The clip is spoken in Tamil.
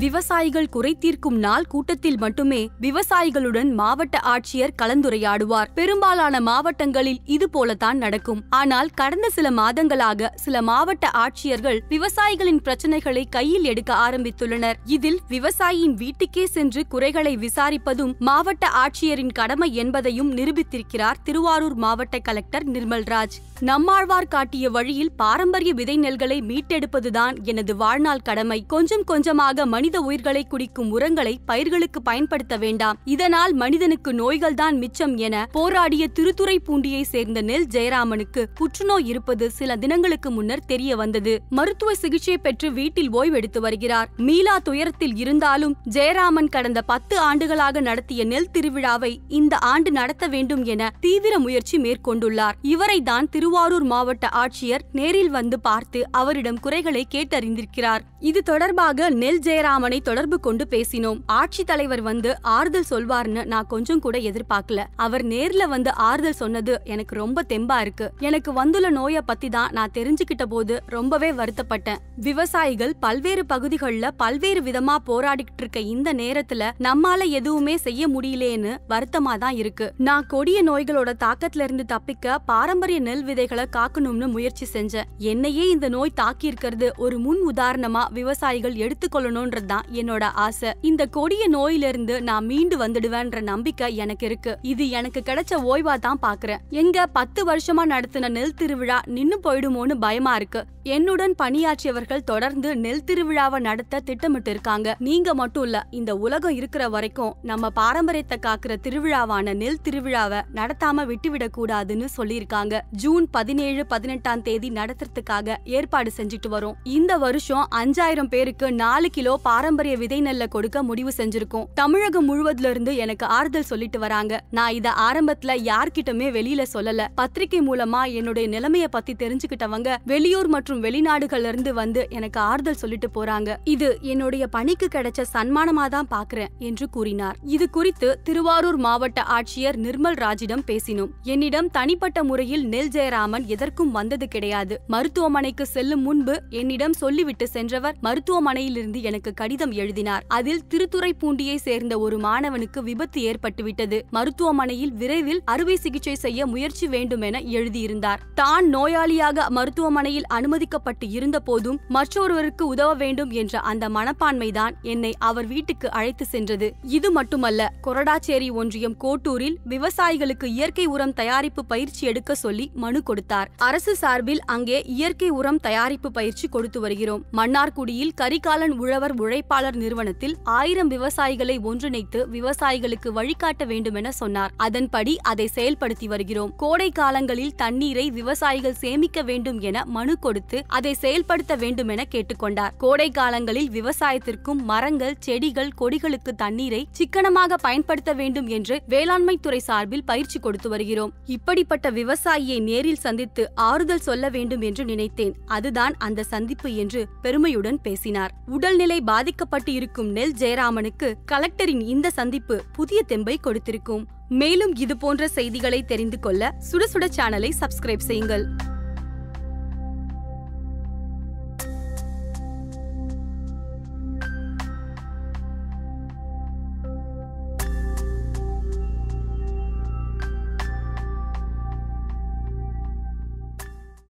விவசாயிகள் குறை தீர்க்கும் நாள் கூட்டத்தில் மட்டுமே விவசாயிகளுடன் மாவட்ட ஆட்சியர் கலந்துரையாடுவார். பெரும்பாலான மாவட்டங்களில் இது போலத்தான் நடக்கும். ஆனால் கடந்த சில மாதங்களாக சில மாவட்ட ஆட்சியர்கள் விவசாயிகளின் பிரச்சனைகளை கையில் எடுக்க ஆரம்பித்துள்ளனர். இதில் விவசாயியின் வீட்டுக்கே சென்று குறைகளை விசாரிப்பதும் மாவட்ட ஆட்சியரின் கடமை என்பதையும் நிரூபித்திருக்கிறார் திருவாரூர் மாவட்ட கலெக்டர் நிர்மல்ராஜ். நம்மாழ்வார் காட்டிய வழியில் பாரம்பரிய விதை நெல்களை மீட்டெடுப்பதுதான் எனது வாழ்நாள் கடமை. கொஞ்சம் கொஞ்சமாக மனித உயிர்களை குடிக்கும் உரங்களை பயிர்களுக்கு பயன்படுத்த வேண்டாம். இதனால் மனிதனுக்கு நோய்கள்தான் மிச்சம் என போராடிய திருத்துறை பூண்டியை சேர்ந்த நெல் ஜெயராமனுக்கு புற்றுநோய் இருப்பது சில தினங்களுக்கு முன்னர் தெரிய வந்தது. மருத்துவ சிகிச்சை பெற்று வீட்டில் ஓய்வெடுத்து வருகிறார். மீளா துயரத்தில் இருந்தாலும் ஜெயராமன் கடந்த பத்து ஆண்டுகளாக நடத்திய நெல் திருவிழாவை இந்த ஆண்டு நடத்த வேண்டும் என தீவிர முயற்சி மேற்கொண்டுள்ளார். இவரை தான் திருவாரூர் மாவட்ட ஆட்சியர் நேரில் வந்து பார்த்து அவரிடம் குறைகளை கேட்டறிந்திருக்கிறார். இது தொடர்பாக நெல் ஜெயராமனை தொடர்பு கொண்டு பேசினோம். ஆட்சித் தலைவர் வந்து ஆறுதல் சொல்வார்னு நான் கொஞ்சம் கூட எதிர்பார்க்கல. அவர் நேர்ல வந்து ஆறுதல் சொன்னது எனக்கு ரொம்ப தெம்பா இருக்கு. எனக்கு வந்துள்ள நோய பத்தி தான் நான் தெரிஞ்சுக்கிட்ட போது ரொம்பவே வருத்தப்பட்டேன். விவசாயிகள் பல்வேறு பகுதிகளில் பல்வேறு விதமா போராடிக்கிட்டு இருக்க இந்த நேரத்துல நம்மால எதுவுமே செய்ய முடியலேன்னு வருத்தமா தான் இருக்கு. நான் கொடிய நோய்களோட தாக்கத்துல இருந்து தப்பிக்க பாரம்பரிய நெல் விதைகளை காக்கணும்னு முயற்சி செஞ்சேன். என்னையே இந்த நோய் தாக்கி இருக்கிறது ஒரு முன் உதாரணமா விவசாயிகள் எடுத்துக்கொள்ளணும்ன்றது தான் என்னோட ஆசை. இந்த கொடிய நோயிலிருந்து நான் மீண்டு வந்துடுவேன்ற நம்பிக்கை எனக்கு இருக்கு. இது எனக்கு கிடைச்ச ஓய்வா தான் பாக்குறேன். எங்க பத்து வருஷமா நடத்தின நெல் திருவிழா நின்னு போயிடுமோன்னு பயமா இருக்கு. என்னுடன் பணியாற்றியவர்கள் தொடர்ந்து நெல் திருவிழாவை நடத்த திட்டமிட்டு இருக்காங்க. நீங்க மட்டும் இல்ல இந்த உலகம் இருக்கிற வரைக்கும் நம்ம பாரம்பரியத்தை காக்குற திருவிழாவான நெல் திருவிழாவை நடத்தாம விட்டுவிடக் கூடாதுன்னு சொல்லியிருக்காங்க. ஜூன் பதினேழு பதினெட்டாம் தேதி நடத்துறதுக்காக ஏற்பாடு செஞ்சுட்டு வரும். இந்த வருஷம் அஞ்சாயிரம் பேருக்கு நாலு கிலோ பாரம்பரிய விதை நெல்ல கொடுக்க முடிவு செஞ்சிருக்கோம். தமிழகம் முழுவதுல இருந்து எனக்கு ஆறுதல் சொல்லிட்டு வராங்க. நான் இத ஆரம்பத்துல யார்கிட்டமே வெளியில சொல்லல. பத்திரிகை மூலமா என்னுடைய நிலைமைய பத்தி தெரிஞ்சுக்கிட்டவங்க வெளியூர் மற்றும் வெளிநாடுகள்ல இருந்து வந்து எனக்கு ஆறுதல் சொல்லிட்டு போறாங்க. இது என்னுடைய பணிக்கு கிடைச்ச சன்மானமா தான் பாக்குறேன் என்று கூறினார். இது குறித்து திருவாரூர் மாவட்ட ஆட்சியர் நிர்மல் ராஜிடம் பேசினோம். என்னிடம் தனிப்பட்ட முறையில் நெல் ஜெயராமன் எதற்கும் வந்தது கிடையாது. மருத்துவமனைக்கு செல்லும் முன்பு என்னிடம் சொல்லிவிட்டு சென்றவர் மருத்துவமனையிலிருந்து எனக்கு கடிதம் எழுதினார். அதில் திருத்துறைப்பூண்டியை சேர்ந்த ஒரு மாணவனுக்கு விபத்து ஏற்பட்டுவிட்டது. மருத்துவமனையில் விரைவில் அறுவை சிகிச்சை செய்ய முயற்சி வேண்டும் என எழுதியிருந்தார். தான் நோயாளியாக மருத்துவமனையில் அனுமதிக்கப்பட்டு இருந்த போதும் மற்றொருவருக்கு உதவ வேண்டும் என்ற அந்த மனப்பான்மைதான் என்னை அவர் வீட்டுக்கு அழைத்து சென்றது. இது மட்டுமல்ல கொரடாச்சேரி ஒன்றியம் கோட்டூரில் விவசாயிகளுக்கு இயற்கை உரம் தயாரிப்பு பயிற்சி எடுக்க சொல்லி மனு கொடுத்தார். அரசு சார்பில் அங்கே இயற்கை உரம் தயாரிப்பு பயிற்சி கொடுத்து வருகிறோம். மன்னார்குடியில் கரிகாலன் உழவர் உழைப்பாளர் நிறுவனத்தில் ஆயிரம் விவசாயிகளை ஒன்றிணைத்து விவசாயிகளுக்கு வழிகாட்ட வேண்டும் என சொன்னார். அதன்படி அதை செயல்படுத்தி வருகிறோம். கோடை காலங்களில் தண்ணீரை விவசாயிகள் சேமிக்க வேண்டும் என மனு கொடுத்து அதை செயல்படுத்த வேண்டும் என கேட்டுக்கொண்டார். கோடை காலங்களில் விவசாயத்திற்கும் மரங்கள் செடிகள் கொடிகளுக்கு தண்ணீரை சிக்கனமாக பயன்படுத்த வேண்டும் என்று வேளாண்மை துறை சார்பில் பயிற்சி கொடுத்து வருகிறோம். இப்படிப்பட்ட விவசாயியை நேரில் சந்தித்து ஆறுதல் சொல்ல வேண்டும் என்று நினைத்தேன். அதுதான் அந்த சந்திப்பு என்று பெருமையுடன் பேசினார். உடல்நிலை பாதி பாதிக்கப்பட்டு இருக்கும் நெல் ஜெயராமனுக்கு கலெக்டரின் இந்த சந்திப்பு புதிய தெம்பை கொடுத்திருக்கும். மேலும் இது போன்ற செய்திகளை தெரிந்து கொள்ள சுட சுட சேனலை சப்ஸ்கிரைப் செய்யுங்கள்.